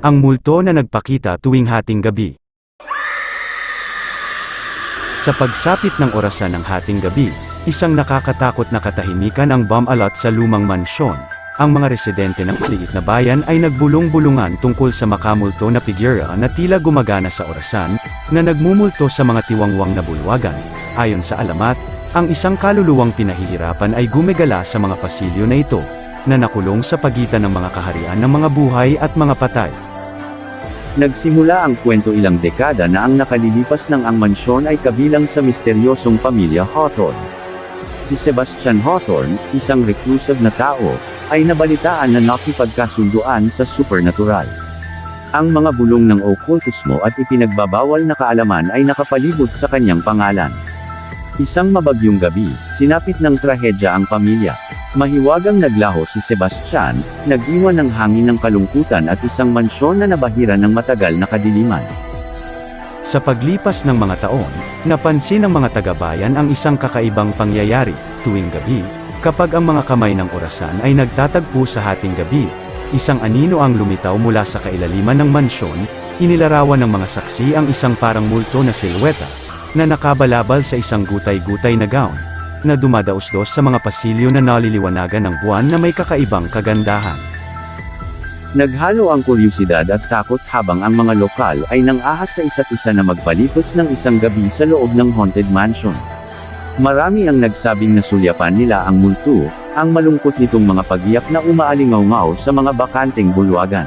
ang multo na nagpakita tuwing hating gabi. Sa pagsapit ng orasan ng hating gabi, isang nakakatakot na katahimikan ang bomb alert sa lumang mansyon. Ang mga residente ng maliit na bayan ay nagbulong-bulungan tungkol sa makamulto na figura na tila gumagana sa orasan, na nagmumulto sa mga tiwangwang na bulwagan. Ayon sa alamat, ang isang kaluluwang pinahihirapan ay gumagala sa mga pasilyo na ito, na nakulong sa pagitan ng mga kaharian ng mga buhay at mga patay. Nagsimula ang kwento ilang dekada na ang nakalilipas ng ang mansyon ay kabilang sa misteryosong pamilya Hawthorne. Si Sebastian Hawthorne, isang reclusive na tao, ay nabalitaan na nakipagkasunduan sa supernatural. Ang mga bulong ng okultismo at ipinagbabawal na kaalaman ay nakapalibot sa kanyang pangalan. Isang mabagyong gabi, sinapit ng trahedya ang pamilya. Mahiwagang naglaho si Sebastian, nag-iwan ng hangin ng kalungkutan at isang mansyon na nabahira ng matagal na kadiliman. Sa paglipas ng mga taon, napansin ng mga taga-bayan ang isang kakaibang pangyayari, tuwing gabi, kapag ang mga kamay ng orasan ay nagtatagpo sa hating gabi, isang anino ang lumitaw mula sa kailaliman ng mansyon, inilarawan ng mga saksi ang isang parang multo na silweta, na nakabalabal sa isang gutay-gutay na gown, na dumadaos-dos sa mga pasilyo na naliliwanagan ng buwan na may kakaibang kagandahan. Naghalo ang kuryusidad at takot habang ang mga lokal ay nang-ahas sa isa't isa na magpalipas ng isang gabi sa loob ng haunted mansion. Marami ang nagsabing nasulyapan nila ang multo, ang malungkot nitong mga pagiyak na umaalingaw sa mga bakanteng bulwagan.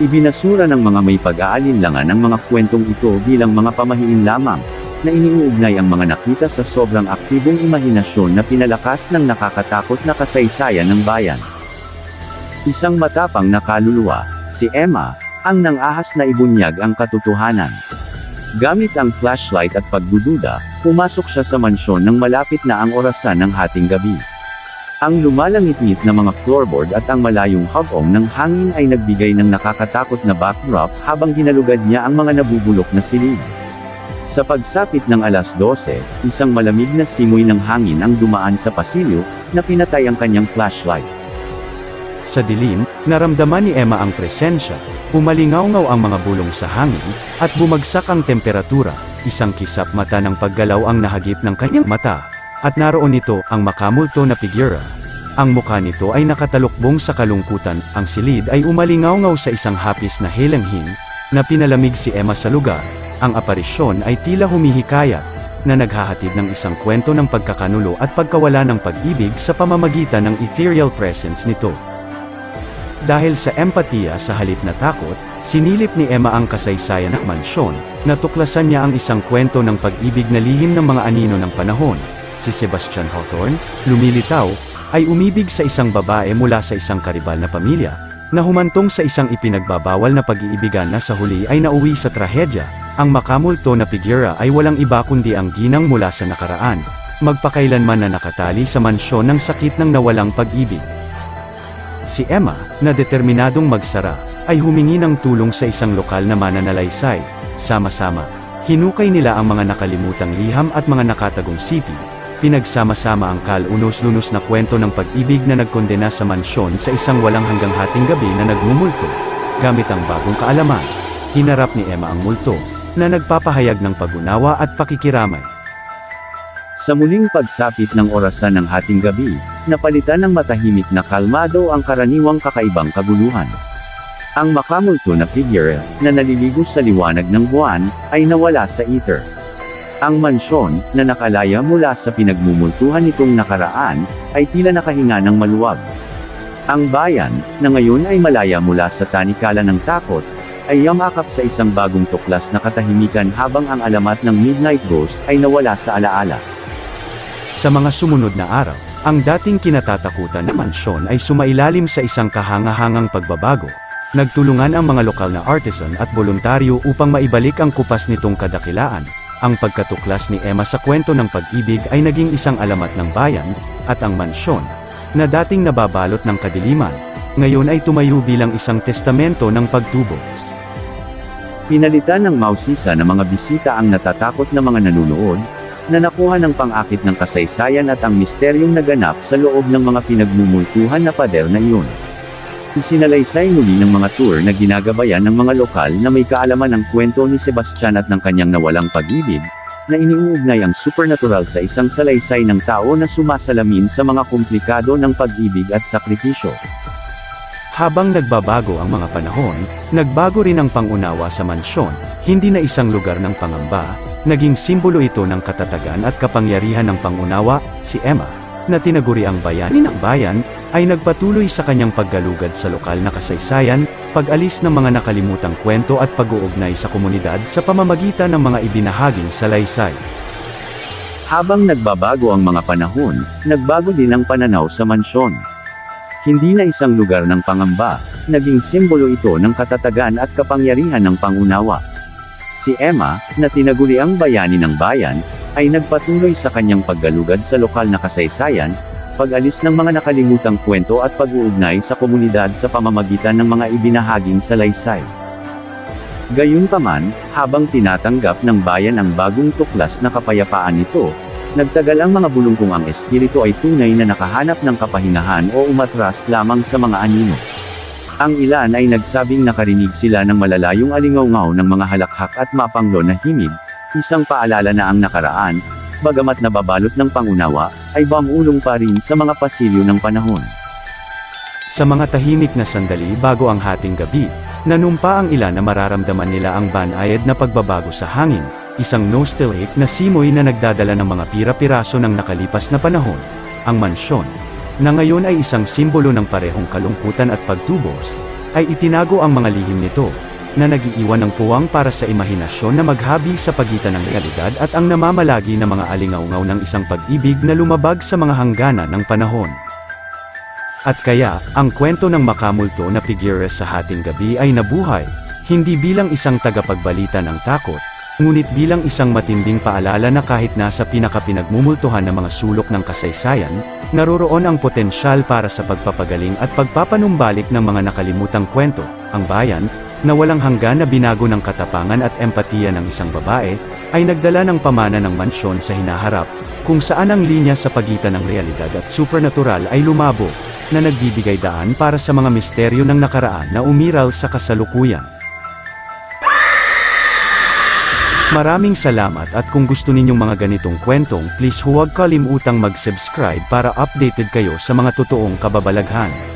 Ibinasura ng mga may pag-aalinlangan ang mga kwentong ito bilang mga pamahiin lamang, na iniuugnay ang mga nakita sa sobrang aktibong imahinasyon na pinalakas ng nakakatakot na kasaysayan ng bayan. Isang matapang na kaluluwa, si Emma, ang nang-ahas na ibunyag ang katotohanan. Gamit ang flashlight at pagdududa, pumasok siya sa mansyon nang malapit na ang orasan ng hating gabi. Ang lumalangit-ngit na mga floorboard at ang malayong hagong ng hangin ay nagbigay ng nakakatakot na backdrop habang ginalugad niya ang mga nabubulok na silid. Sa pagsapit ng alas 12, isang malamig na simoy ng hangin ang dumaan sa pasilyo, na pinatay ang kanyang flashlight. Sa dilim, naramdaman ni Emma ang presensya, umalingaw-ngaw ang mga bulong sa hangin, at bumagsak ang temperatura, isang kisap mata ng paggalaw ang nahagip ng kanyang mata, at naroon nito ang makamulto na figura. Ang mukha nito ay nakatalukbong sa kalungkutan, ang silid ay umalingaw-ngaw sa isang hapis na helanghing, na pinalamig si Emma sa lugar, ang aparisyon ay tila humihikayat, na naghahatid ng isang kwento ng pagkakanulo at pagkawala ng pag-ibig sa pamamagitan ng ethereal presence nito. Dahil sa empatiya sa halip na takot, sinilip ni Emma ang kasaysayan ng mansyon, natuklasan niya ang isang kwento ng pag-ibig na lihim ng mga anino ng panahon. Si Sebastian Hawthorne, lumilitaw, ay umibig sa isang babae mula sa isang karibal na pamilya, na humantong sa isang ipinagbabawal na pag-iibigan na sa huli ay nauwi sa trahedya, ang makamulto na figura ay walang iba kundi ang ginang mula sa nakaraan, magpakailanman na nakatali sa mansyon ng sakit ng nawalang pag-ibig. Si Emma, na determinadong magsara, ay humingi ng tulong sa isang lokal na mananalaysay. Sama-sama, hinukay nila ang mga nakalimutang liham at mga nakatagong sipi. Pinagsama-sama ang kalunos-lunos na kwento ng pag-ibig na nagkondena sa mansyon sa isang walang hanggang hating gabi na nagmumulto. Gamit ang bagong kaalaman, hinarap ni Emma ang multo, na nagpapahayag ng pag-unawa at pakikiramay. Sa muling pagsapit ng orasan ng hating gabi, napalitan ng matahimik na kalmado ang karaniwang kakaibang kaguluhan. Ang makamulto na figure, na naliligo sa liwanag ng buwan, ay nawala sa ether. Ang mansyon, na nakalaya mula sa pinagmumultuhan nitong nakaraan, ay tila nakahinga ng maluwag. Ang bayan, na ngayon ay malaya mula sa tanikala ng takot, ay yamakap sa isang bagong tuklas na katahimikan habang ang alamat ng Midnight Ghost ay nawala sa alaala. Sa mga sumunod na araw, ang dating kinatatakutan na mansyon ay sumailalim sa isang kahanga-hangang pagbabago. Nagtulungan ang mga lokal na artisan at voluntaryo upang maibalik ang kupas nitong kadakilaan. Ang pagkatuklas ni Emma sa kwento ng pag-ibig ay naging isang alamat ng bayan, at ang mansyon, na dating nababalot ng kadiliman, ngayon ay tumayo bilang isang testamento ng pagtubos. Pinalitan ng mausisa ng mga bisita ang natatakot na mga nanunood, na nakuha ng pang-akit ng kasaysayan at ang misteryong naganap sa loob ng mga pinagmumultuhan na pader na iyon. Isinalaysay muli ng mga tour na ginagabayan ng mga lokal na may kaalaman ng kwento ni Sebastian at ng kanyang nawalang pag-ibig, na iniuugnay ang supernatural sa isang salaysay ng tao na sumasalamin sa mga komplikado ng pag-ibig at sakripisyo. Habang nagbabago ang mga panahon, nagbago rin ang pangunawa sa mansyon, hindi na isang lugar ng pangamba, naging simbolo ito ng katatagan at kapangyarihan ng pangunawa, si Emma, na tinaguri ang bayani ng bayan, ay nagpatuloy sa kanyang paggalugad sa lokal na kasaysayan, pag-alis ng mga nakalimutang kwento at pag-uugnay sa komunidad sa pamamagitan ng mga ibinahaging salaysay. Habang nagbabago ang mga panahon, nagbago din ang pananaw sa mansyon. Hindi na isang lugar ng pangamba, naging simbolo ito ng katatagan at kapangyarihan ng pangunawa. Si Emma, na tinaguri ang bayani ng bayan, ay nagpatuloy sa kanyang paggalugad sa lokal na kasaysayan, pag-alis ng mga nakalimutang kwento at pag-uugnay sa komunidad sa pamamagitan ng mga ibinahaging salaysay. Gayunpaman, habang tinatanggap ng bayan ang bagong tuklas na kapayapaan nito, nagtagal ang mga bulong kung ang espiritu ay tunay na nakahanap ng kapahinahan o umatras lamang sa mga anino. Ang ilan ay nagsabing nakarinig sila ng malalayong alingaw ng mga halakhak at mapanglo na himig, isang paalala na ang nakaraan, bagamat nababalot ng pangunawa, ay bamulong pa rin sa mga pasilyo ng panahon. Sa mga tahimik na sandali bago ang hating gabi, nanumpa ang ilan na mararamdaman nila ang banayad na pagbabago sa hangin, isang nostalgic na simoy na nagdadala ng mga pira-piraso ng nakalipas na panahon, ang mansyon, na ngayon ay isang simbolo ng parehong kalungkutan at pagtubos, ay itinago ang mga lihim nito, na nagiiwan ng puwang para sa imahinasyon na maghabi sa pagitan ng realidad at ang namamalagi ng mga alingaungaw ng isang pag-ibig na lumabag sa mga hangganan ng panahon. At kaya, ang kwento ng makamulto na Pigires sa hating gabi ay nabuhay, hindi bilang isang tagapagbalita ng takot, ngunit bilang isang matinding paalala na kahit nasa pinakapinagmumultuhan ng mga sulok ng kasaysayan, naroroon ang potensyal para sa pagpapagaling at pagpapanumbalik ng mga nakalimutang kwento, ang bayan, na walang hanggan na binago ng katapangan at empatiya ng isang babae, ay nagdala ng pamana ng mansyon sa hinaharap, kung saan ang linya sa pagitan ng realidad at supernatural ay lumabo, na nagbibigay daan para sa mga misteryo ng nakaraan na umiral sa kasalukuyan. Maraming salamat at kung gusto ninyong mga ganitong kwentong please huwag kalimutang mag-subscribe para updated kayo sa mga totoong kababalaghan.